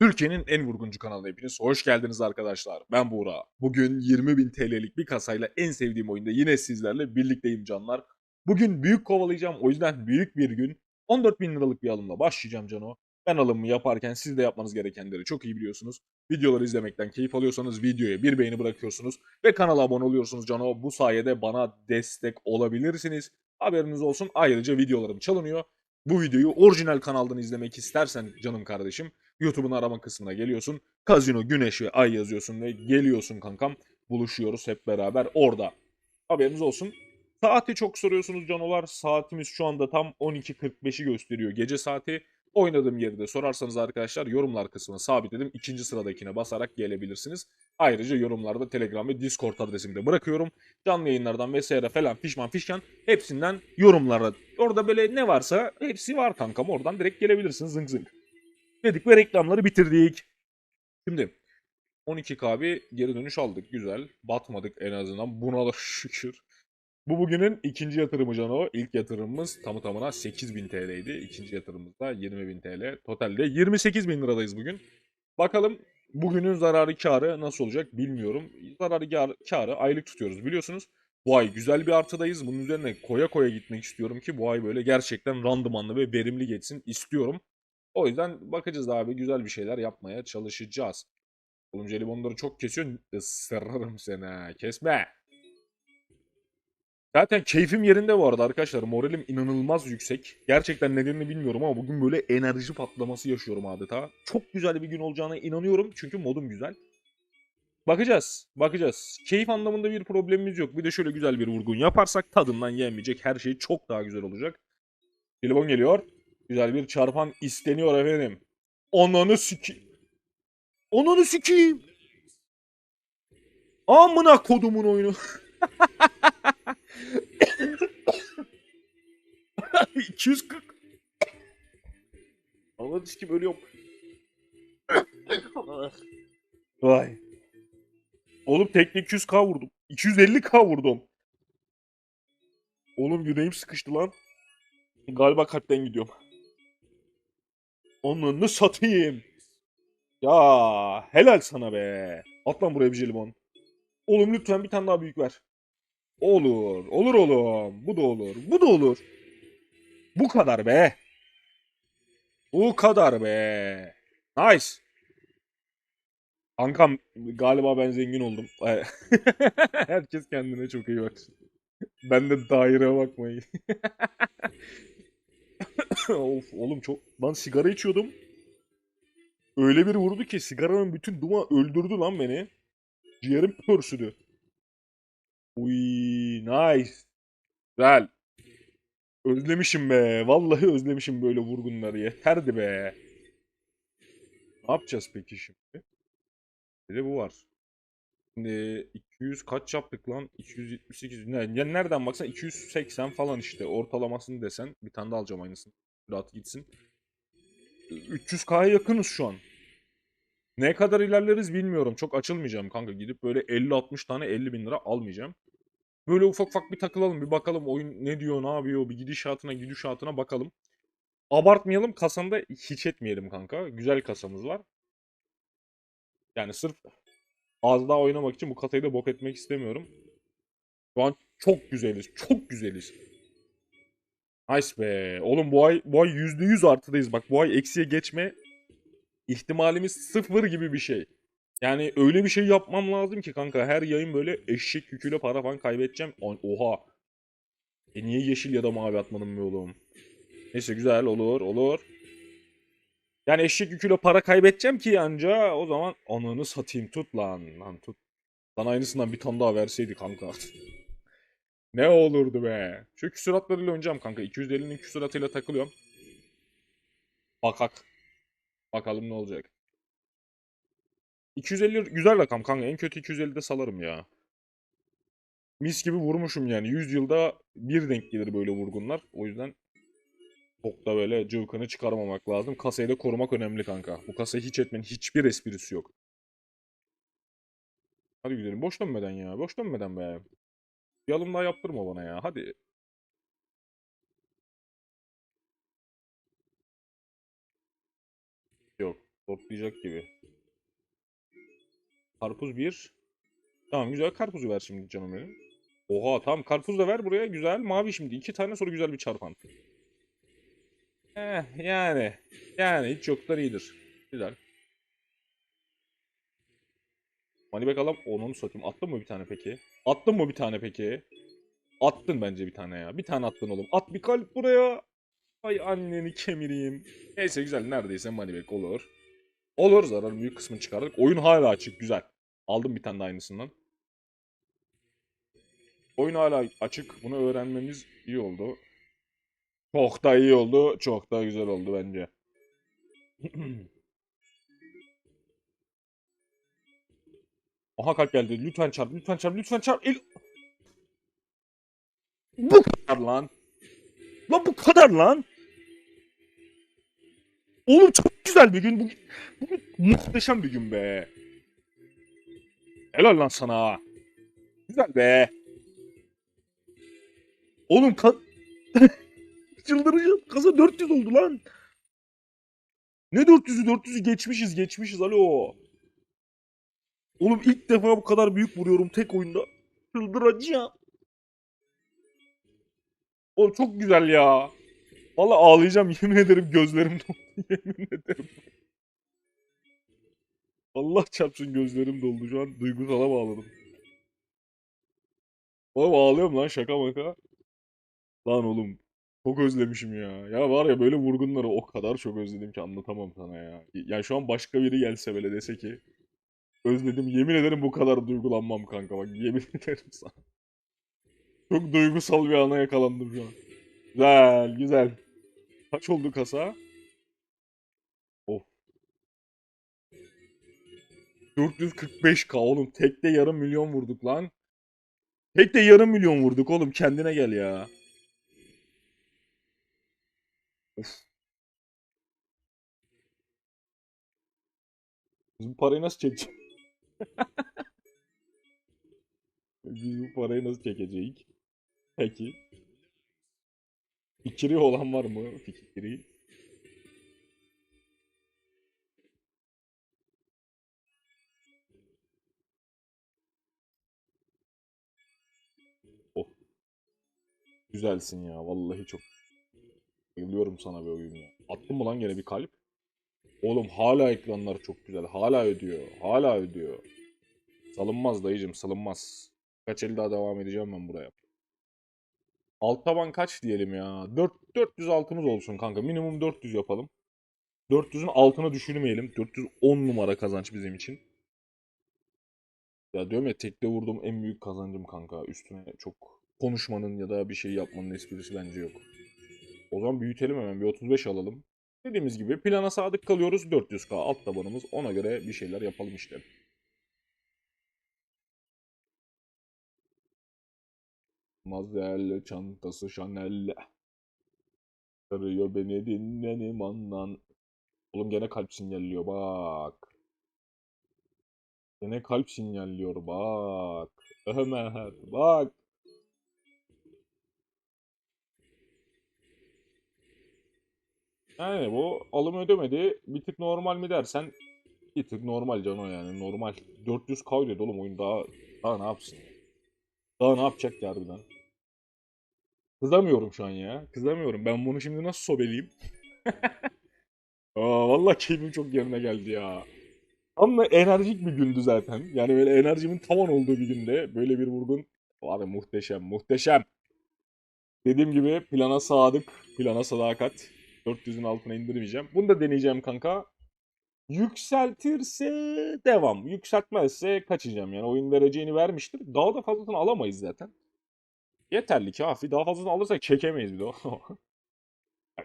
Türkiye'nin en vurguncu kanalına hepiniz hoş geldiniz arkadaşlar. Ben Buğra. Bugün 20.000 TL'lik bir kasayla en sevdiğim oyunda yine sizlerle birlikteyim canlar. Bugün büyük kovalayacağım o yüzden büyük bir gün. 14.000 liralık bir alımla başlayacağım Cano. Ben alımımı yaparken siz de yapmanız gerekenleri çok iyi biliyorsunuz. Videoları izlemekten keyif alıyorsanız videoya bir beğeni bırakıyorsunuz ve kanala abone oluyorsunuz Cano. Bu sayede bana destek olabilirsiniz. Haberiniz olsun. Ayrıca videolarım çalınıyor. Bu videoyu orijinal kanaldan izlemek istersen canım kardeşim YouTube'un arama kısmına geliyorsun. Kazino, Güneş ve Ay yazıyorsun ve geliyorsun kankam. Buluşuyoruz hep beraber orada. Haberiniz olsun. Saati çok soruyorsunuz canolar. Saatimiz şu anda tam 12.45'i gösteriyor. Gece saati. Oynadığım yeri de sorarsanız arkadaşlar yorumlar kısmına sabitledim. İkinci sıradakine basarak gelebilirsiniz. Ayrıca yorumlarda Telegram ve Discord adresimi de bırakıyorum. Canlı yayınlardan vesaire falan fişman fişkan hepsinden yorumlara. Orada böyle ne varsa hepsi var kankam. Oradan direkt gelebilirsiniz zınk zınk dedik ve reklamları bitirdik. Şimdi 12K bir geri dönüş aldık. Güzel. Batmadık en azından. Buna da şükür. Bu bugünün ikinci yatırımı Cano. İlk yatırımımız tamı tamına 8000 TL'ydi. İkinci yatırımımız da 20.000 TL. Totalde 28.000 liradayız bugün. Bakalım bugünün zararı karı nasıl olacak bilmiyorum. Zararı kar- karı aylık tutuyoruz biliyorsunuz. Bu ay güzel bir artıdayız. Bunun üzerine koya koya gitmek istiyorum ki bu ay böyle gerçekten randımanlı ve verimli geçsin istiyorum. O yüzden bakacağız abi güzel bir şeyler yapmaya çalışacağız. Oğlum jelibonları çok kesiyorsun. Isırırım seni. Kesme. Zaten keyfim yerinde bu arada arkadaşlar. Moralim inanılmaz yüksek. Gerçekten nedenini bilmiyorum ama bugün böyle enerji patlaması yaşıyorum adeta. Çok güzel bir gün olacağına inanıyorum. Çünkü modum güzel. Bakacağız. Bakacağız. Keyif anlamında bir problemimiz yok. Bir de şöyle güzel bir vurgun yaparsak tadından yenmeyecek. Her şey çok daha güzel olacak. Jelibon geliyor. Güzel bir çarpan isteniyor efendim. Ananı siki... Ananı sikeyim. Amına kodumun oyunu. 240. Ananı sikeyim ölüyorum. Vay. Oğlum tekne 200k vurdum. 250k vurdum. Oğlum yüreğim sıkıştı lan. Galiba kalpten gidiyorum. Onunu satayım. Ya helal sana be. At lan buraya bir jelibon. Oğlum lütfen bir tane daha büyük ver. Olur. Olur oğlum. Bu da olur. Bu da olur. Bu kadar be. Bu kadar be. Nice. Kankam galiba ben zengin oldum. Herkes kendine çok iyi baksın. Ben de daire bakmayın. of oğlum çok... Lan sigara içiyordum. Öyle bir vurdu ki sigaranın bütün duma öldürdü lan beni. Ciğerim pörsüdü. Uy nice. Güzel. Özlemişim be. Vallahi özlemişim böyle vurgunları. Yeterdi be. Ne yapacağız peki şimdi? Bir de bu var. Şimdi 200 kaç yaptık lan? 278. Ne, ya nereden baksan 280 falan işte. Ortalamasını desen bir tane daha alacağım aynısını. Rahat gitsin. 300k'ya yakınız şu an. Ne kadar ilerleriz bilmiyorum. Çok açılmayacağım kanka. Gidip böyle 50-60 tane 50 bin lira almayacağım. Böyle ufak ufak bir takılalım. Bir bakalım oyun ne diyor ne yapıyor. Bir gidişatına gidişatına bakalım. Abartmayalım. Kasanda hiç etmeyelim kanka. Güzel kasamız var. Yani sırf az daha oynamak için bu kasayı da bok etmek istemiyorum. Şu an çok güzeliz. Çok güzeliz. Nice be. Oğlum bu ay bu ay %100 artıdayız. Bak bu ay eksiye geçme ihtimalimiz sıfır gibi bir şey. Yani öyle bir şey yapmam lazım ki kanka her yayın böyle eşek yüküyle para falan kaybedeceğim. Oha. E niye yeşil ya da mavi atmadım be oğlum? Neyse güzel olur olur. Yani eşek yüküyle para kaybedeceğim ki anca o zaman ananı satayım tut lan. Lan tut. Lan aynısından bir tane daha verseydi kanka. ne olurdu be. Şu küsuratlarıyla oynayacağım kanka. 250'nin küsuratıyla takılıyorum. Bakak. Bakalım ne olacak. 250 güzel rakam kanka. En kötü 250'de salarım ya. Mis gibi vurmuşum yani. 100 yılda bir denk gelir böyle vurgunlar. O yüzden çok da böyle cıvkını çıkarmamak lazım. Kasayı da korumak önemli kanka. Bu kasayı hiç etmenin hiçbir esprisi yok. Hadi gidelim. Boş dönmeden ya. Boş dönmeden be. Bir alım daha yaptırma bana ya. Hadi. Yok. Toplayacak gibi. Karpuz 1. Tamam güzel karpuzu ver şimdi canım benim. Oha tamam karpuz da ver buraya güzel. Mavi şimdi iki tane sonra güzel bir çarpan. Eh yani. Yani hiç yoktan iyidir. Güzel. Manibek alam onun satayım. Attın mı bir tane peki? Attın mı bir tane peki? Attın bence bir tane ya. Bir tane attın oğlum. At bir kalp buraya. Ay anneni kemireyim. Neyse güzel neredeyse Manibek olur. Olur zarar büyük kısmını çıkardık. Oyun hala açık güzel. Aldım bir tane de aynısından. Oyun hala açık. Bunu öğrenmemiz iyi oldu. Çok da iyi oldu. Çok da güzel oldu bence. Aha kalp geldi. Lütfen çarp, lütfen çarp, lütfen çarp. El... Bu kadar lan. Lan bu kadar lan. Oğlum çok güzel bir gün. Bugün, bugün muhteşem bir gün be. Helal lan sana. Güzel be. Oğlum ka... Çıldıracağım. Kasa 400 oldu lan. Ne 400'ü 400'ü geçmişiz geçmişiz alo. Oğlum ilk defa bu kadar büyük vuruyorum tek oyunda. Çıldıracağım. Oğlum çok güzel ya. Vallahi ağlayacağım yemin ederim gözlerim doldu yemin ederim. Allah çarpsın gözlerim doldu şu an duygusala bağladım. Oğlum ağlıyorum lan şaka maka. Lan oğlum çok özlemişim ya. Ya var ya böyle vurgunları o kadar çok özledim ki anlatamam sana ya. Ya şu an başka biri gelse böyle dese ki özledim yemin ederim bu kadar duygulanmam kanka bak yemin ederim sana. Çok duygusal bir ana yakalandım şu an. Güzel güzel. Kaç oldu kasa? Of. 445k oğlum tekte yarım milyon vurduk lan. Tekte yarım milyon vurduk oğlum kendine gel ya. Of. Biz bu parayı nasıl çekeceğiz? Biz bu parayı nasıl çekeceğiz? Peki. Fikri olan var mı? Fikri. Oh. Güzelsin ya. Vallahi çok. Bayılıyorum sana bir oyun ya. Attın mı lan gene bir kalp? Oğlum hala ekranlar çok güzel. Hala ödüyor. Hala ödüyor. Salınmaz dayıcım salınmaz. Kaç el daha devam edeceğim ben buraya. Alt taban kaç diyelim ya? 4, 400 altımız olsun kanka. Minimum 400 yapalım. 400'ün altına düşürmeyelim. 410 numara kazanç bizim için. Ya diyorum ya tekte vurduğum en büyük kazancım kanka. Üstüne çok konuşmanın ya da bir şey yapmanın esprisi bence yok. O zaman büyütelim hemen bir 35 alalım. Dediğimiz gibi plana sadık kalıyoruz. 400k alt tabanımız. Ona göre bir şeyler yapalım işte. Mazel çantası Chanel. Arıyor beni dinlenim anlan. Oğlum gene kalp sinyalliyor bak. Gene kalp sinyalliyor bak. Ömer bak. Yani bu alım ödemedi. Bir tık normal mi dersen bir tık normal cano yani normal. 400 kaydedi oğlum oyun daha daha ne yapsın? Daha ne yapacak ki harbiden? Kızamıyorum şu an ya. Kızamıyorum. Ben bunu şimdi nasıl sobeleyim? Aa, vallahi keyfim çok yerine geldi ya. Ama enerjik bir gündü zaten. Yani böyle enerjimin tavan olduğu bir günde böyle bir vurgun var ya muhteşem muhteşem. Dediğim gibi plana sadık, plana sadakat. 400'ün altına indirmeyeceğim. Bunu da deneyeceğim kanka. Yükseltirse devam. Yükseltmezse kaçacağım yani. Oyun vereceğini vermiştir. Daha da fazlasını alamayız zaten. Yeterli kafi. Daha fazlasını alırsak çekemeyiz bir de.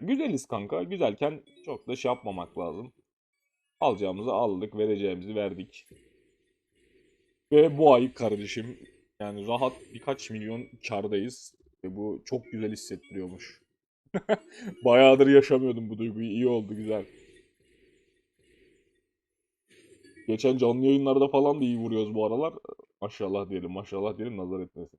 Güzeliz kanka. Güzelken çok da şey yapmamak lazım. Alacağımızı aldık. Vereceğimizi verdik. Ve bu ay kardeşim yani rahat birkaç milyon kardayız. Ve bu çok güzel hissettiriyormuş. Bayağıdır yaşamıyordum bu duyguyu. İyi oldu güzel. Geçen canlı yayınlarda falan da iyi vuruyoruz bu aralar. Maşallah diyelim, maşallah diyelim nazar etmesin.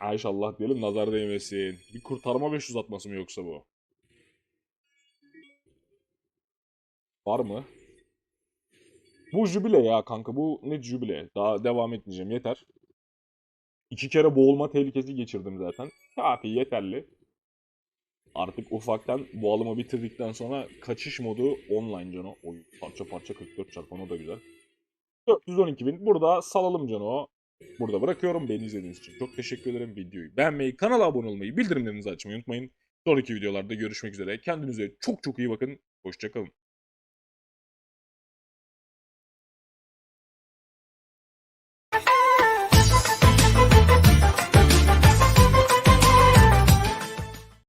Maşallah diyelim nazar değmesin. Bir kurtarma 500 atması mı yoksa bu? Var mı? Bu jübile ya kanka. Bu ne jübile? Daha devam etmeyeceğim. Yeter. İki kere boğulma tehlikesi geçirdim zaten. Kafi yeterli. Artık ufaktan boğalımı bitirdikten sonra kaçış modu online cano. Oy parça parça 44 çarpan o da güzel. 412 bin. Burada salalım cano. Burada bırakıyorum. Beni izlediğiniz için çok teşekkür ederim. Videoyu beğenmeyi, kanala abone olmayı, bildirimlerinizi açmayı unutmayın. Sonraki videolarda görüşmek üzere. Kendinize çok çok iyi bakın. Hoşçakalın.